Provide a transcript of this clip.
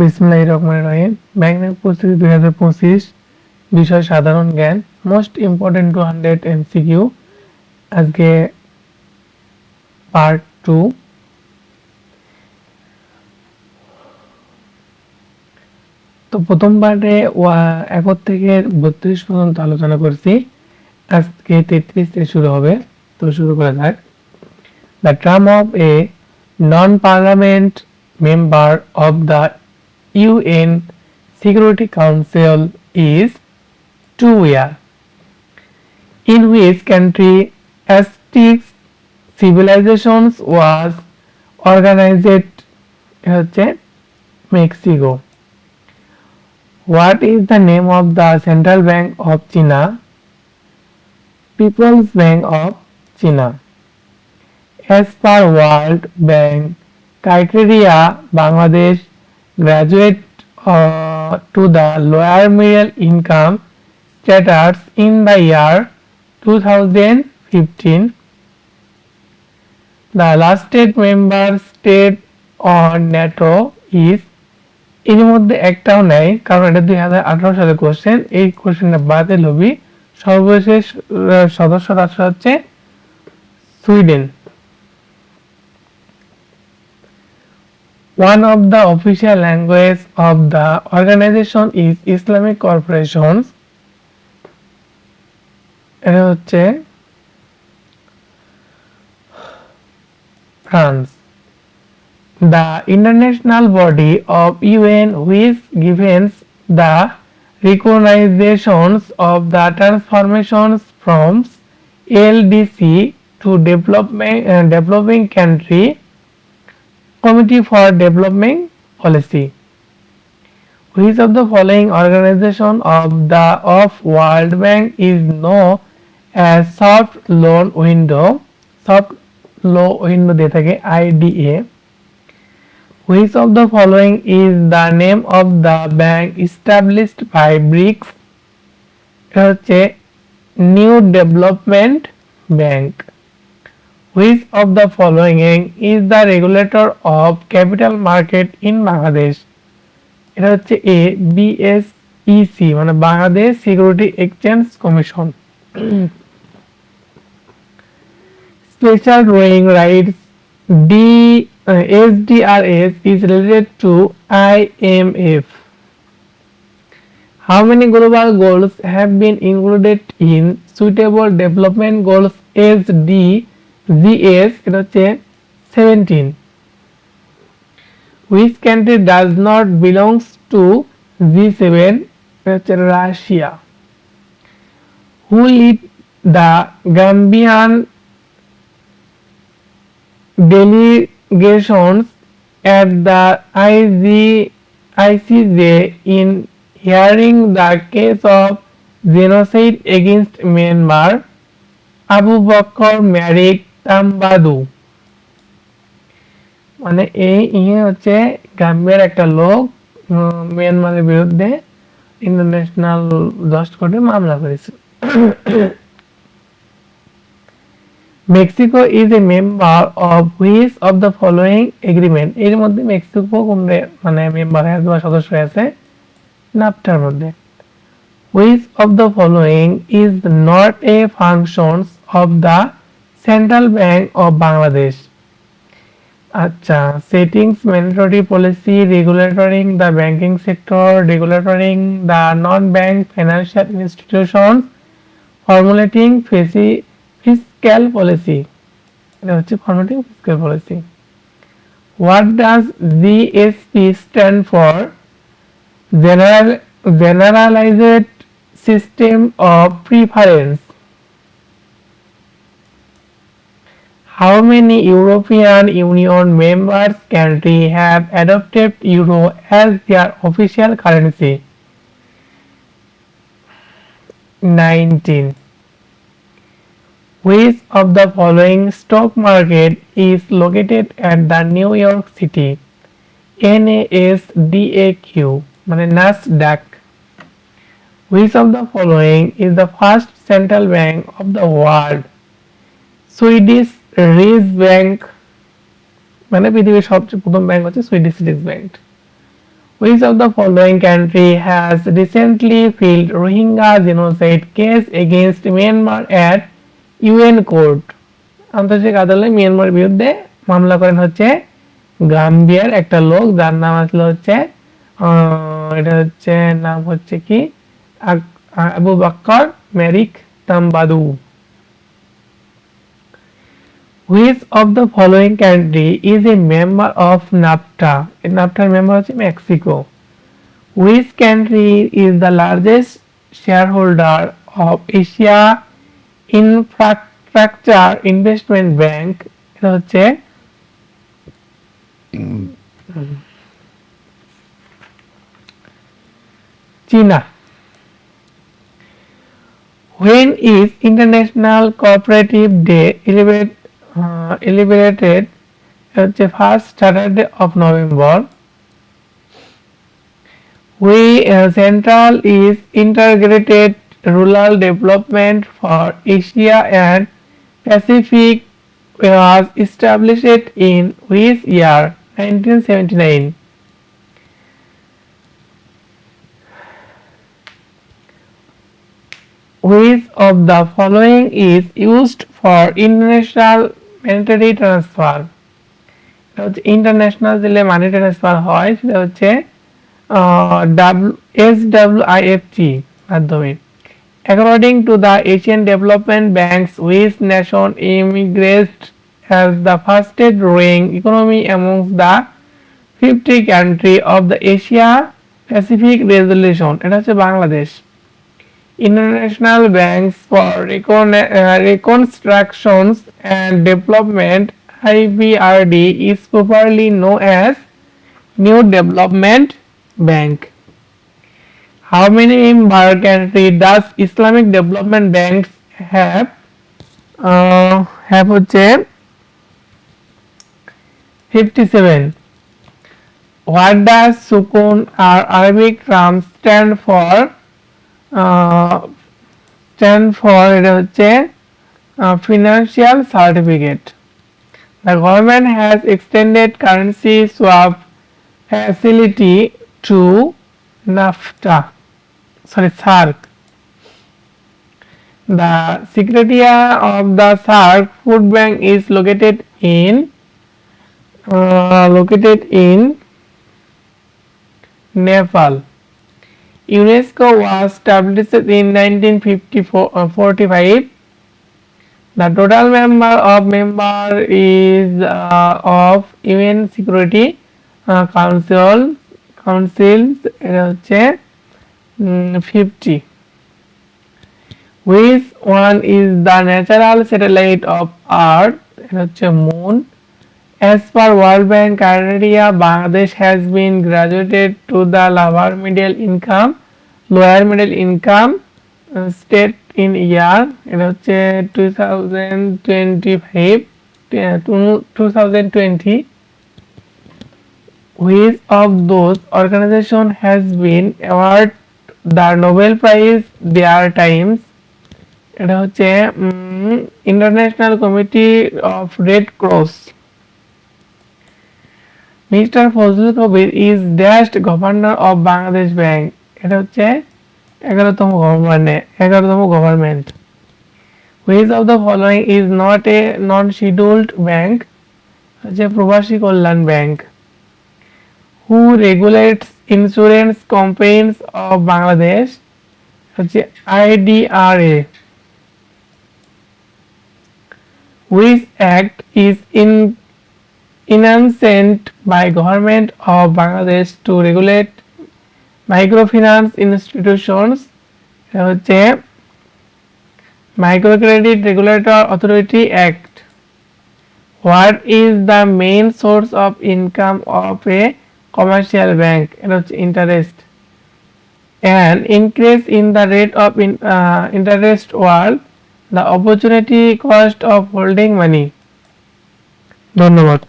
বিসমুল্লাহ রহমান রহিম। ব্যাংক প্রস্তুতি দুই হাজার পঁচিশ, বিষয় সাধারণ জ্ঞান most important two hundred MCQ আজকে পার্ট টু তো প্রথম পার্টে একর থেকে বত্রিশ পর্যন্ত আলোচনা করছি। আজকে তেত্রিশ থেকে শুরু হবে। তো শুরু করা যাক। The term of a non parliament member of the UN security council is two year in which country Aztec civilizations was organized হচ্ছে Mexico What is the name of the Central Bank of China? People's Bank of China. As per World Bank criteria, Bangladesh graduate uh, to the lower middle income status in the year 2015. The last state member state on NATO is এর মধ্যে একটাও নেই কারণ এটা দুই হাজার আঠারো সালের কোশ্চেন এই কোশ্চেনটা বাতিল হবি সর্বশেষ সদস্য রাষ্ট্র হচ্ছে Sweden One of the official language of the organization is Islamic Corporations. France The international body of UN which gives the recognitions of the transformations from LDC to development, uh, developing country Committee for Development Policy. Which of the following organization of the of World Bank is known as soft loan window? Soft loan window দিয়ে থাকে IDA. Which of the following is the name of the bank established by BRICS? এটা হচ্ছে new development bank Which of the following is the regulator of capital market in Bangladesh? এটা হচ্ছে এ BSEC মানে Bangladesh security exchange commission drawing rights D uh, SDRS is related to IMF. How many global goals have been included in suitable development goals SDGs? এটা হচ্ছে 17. Which country does not belongs to G7? এটা হচ্ছে Russia. Who lead the Gambian delegations at the IG, ICJ in hearing the case of genocide against Myanmar, Abu Bakr Marik Tambadu. মানে এই ইয়ে হচ্ছে গাম্বিয়ার একটা লোক মিয়ানমারের বিরুদ্ধে ইন্টারন্যাশনাল জাস্ট কোর্টে মামলা করেছে। Mexico is a member of which of the following agreement এর মধ্যে মেক্সিকো কোন মানে মেম্বার আছে বা সদস্য আছে? নাপটার মধ্যে। Which of the following is not a functions of the central bank of Bangladesh আচ্ছা settings mandatory policy regulating the banking sector regulating the non bank financial institution formulating ফেসি fiscal policy এটা হচ্ছে formulating fiscal policy what does GSP stand for general generalized system of preference How many European Union members country have adopted euro as their official currency? 19. Which of the following stock market is located at the New York City? NASDAQ NASDAQ. Which of the following is the first central bank of the world? Swedish Riks bank মানে পৃথিবীর সবচেয়ে প্রথম bank হচ্ছে Swedish Riks bank Which of the following country has recently filed Rohingya genocide case against Myanmar at UN court? আন্তর্জাতিক আদালতে Myanmar বিরুদ্ধে মামলা করেন হচ্ছে গাম্বিয়ার একটা লোক, যার নাম আসলে হচ্ছে এটা হচ্ছে নাম হচ্ছে কি? Abubacarr, Marie Tambadou. Which of the following country is a member of NAFTA? NAFTA member হচ্ছে Mexico Which country is the largest shareholder of Asia Infrastructure Investment Bank? এটা হচ্ছে চীনা When is International Cooperative Day celebrate- uh, celebrated? হচ্ছে first Saturday of November We uh, Central is integrated rural development for Asia and Pacific was established in which year? 1979. Which of the following is used for international monetary transfer? এটা হচ্ছে international দিলে মানি transfer হয়, সেটা হচ্ছে W S W I F T মাধ্যমে। According to the Asian development banks which nation immigrate has the fastest growing economy amongst the fifty country of the Asia pacific resolution এটা হচ্ছে Bangladesh. International Banks for Recon- uh, Reconstructions and Development IBRD is properly known as New Development Bank. How many member countries does Islamic Development Banks have? Uh, have হচ্ছে 57. What does Sukun or Arabic term stand for? Stand for এটা হচ্ছে financial certificate the government has extended currency swap facility to NAFTA sorry SAARC The Secretariat of the SARC Food Bank is located in uh, located in Nepal. UNESCO was established in 1945. The total member of member is uh, of UN Security uh, Council councils এটা হচ্ছে fifty which one is the natural satellite of earth এটা হচ্ছে moon As per world bank criteria bangladesh has been graduated to the lower middle income lower middle income uh, state in year এটা হচ্ছে 2025 uh, 2020 which of those organization has been awarded the Nobel Prize their times এটা হচ্ছে international committee of red cross mister Fazlul Kabir is dashed governor of Bangladesh bank এটা হচ্ছে এগারোতম government এগারোতম government which of the following is not a non scheduled bank হচ্ছে Probashi Kallyan bank who regulates insurance companies of Bangladesh হচ্ছে IDRA which act is is in enhanced by government of Bangladesh to regulate microfinance institutions এটা হচ্ছে microcredit regulator authority act what is the main source of income of a commercial bank এটা হচ্ছে interest and increase in the rate of in, uh, interest world the opportunity cost of holding money ধন্যবাদ